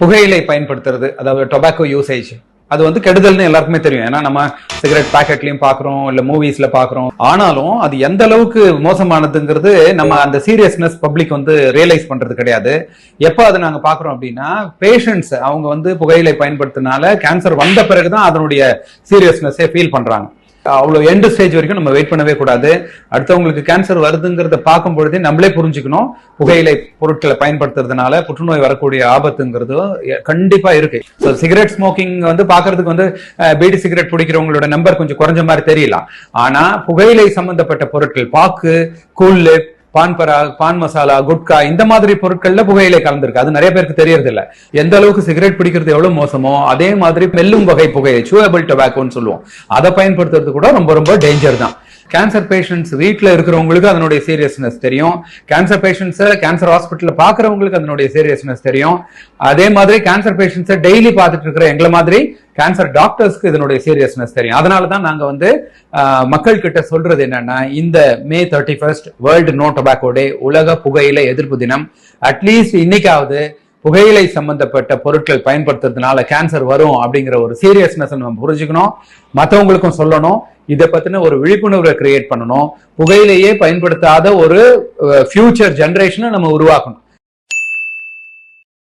புகையிலை பயன்படுத்துறது அதாவது டொபாக்கோ யூசேஜ் அது வந்து கெடுதல்னு எல்லாருக்குமே தெரியும். ஏன்னா நம்ம சிகரெட் பாக்கெட்லயும் பாக்குறோம் இல்ல மூவிஸ்ல பாக்குறோம். ஆனாலும் அது எந்த அளவுக்கு மோசமானதுங்கிறது நம்ம அந்த சீரியஸ்னஸ் பப்ளிக் வந்து ரியலைஸ் பண்றது கிடையாது. எப்போ அதை நாங்க பாக்குறோம் அப்படின்னா பேஷண்ட்ஸ் அவங்க வந்து புகையிலை பயன்படுத்தினால கேன்சர் வந்த பிறகுதான் அதனுடைய சீரியஸ்னஸே ஃபீல் பண்றாங்க. அவ்வளவு எண்டு ஸ்டேஜ் வரைக்கும் நம்ம வெயிட் பண்ணவே கூடாது. அடுத்தவங்களுக்கு கேன்சர் வருதுங்கிறத பார்க்கும் பொழுதே நம்மளே புரிஞ்சுக்கணும். புகையிலை பொருட்களை பயன்படுத்துறதுனால புற்றுநோய் வரக்கூடிய ஆபத்துங்கிறது கண்டிப்பா இருக்கு. ஸோ சிகரெட் ஸ்மோக்கிங் வந்து பாக்குறதுக்கு வந்து பீடி சிகரெட் பிடிக்கிறவங்களோட நம்பர் கொஞ்சம் குறைஞ்ச மாதிரி தெரியலாம். ஆனா புகையிலை சம்பந்தப்பட்ட பொருட்கள் பாக்கு கூல்லு பான் பரா பான் மசாலா குட்கா இந்த மாதிரி பொருட்கள்ல புகையிலை கலந்துருக்கு. அது நிறைய பேருக்கு தெரியறது இல்ல எந்த அளவுக்கு சிகரெட் பிடிக்கிறது எவ்வளவு மோசமோ அதே மாதிரி மெல்லும் வகை புகையை சூவபிள் டொபாக்கோன்னு சொல்லுவோம். அதை பயன்படுத்துறது கூட ரொம்ப ரொம்ப டேஞ்சர் தான். கேன்சர் பேஷண்ட்ஸ் வீட்டில் இருக்கிறவங்களுக்கு அதனுடைய சீரியஸ்னஸ் தெரியும். கேன்சர் பேஷண்ட்ஸை கேன்சர் ஹாஸ்பிட்டலில் பார்க்குறவங்களுக்கு அதனுடைய சீரியஸ்னஸ் தெரியும். அதே மாதிரி கேன்சர் பேஷண்ட்ஸை டெய்லி பார்த்துட்டு இருக்கிற எங்களை மாதிரி கேன்சர் டாக்டர்ஸ்க்கு இதனுடைய சீரியஸ்னஸ் தெரியும். அதனால தான் நாங்கள் வந்து மக்கள் கிட்ட சொல்றது என்னன்னா இந்த May thirty first world no tobacco day உலக புகையிலை எதிர்ப்பு தினம் அட்லீஸ்ட் இன்னைக்காவது புகையிலை சம்பந்தப்பட்ட பொருட்கள் பயன்படுத்துறதுனால கேன்சர் வரும் அப்படிங்கிற ஒரு சீரியஸ்னஸ் நம்ம புரிஞ்சுக்கணும். மற்றவங்களுக்கும் சொல்லணும். இதை பத்தின ஒரு விழிப்புணர்வை கிரியேட் பண்ணணும். புகையிலையே பயன்படுத்தாத ஒரு ஃபியூச்சர் ஜென்ரேஷனை நம்ம உருவாக்கணும்.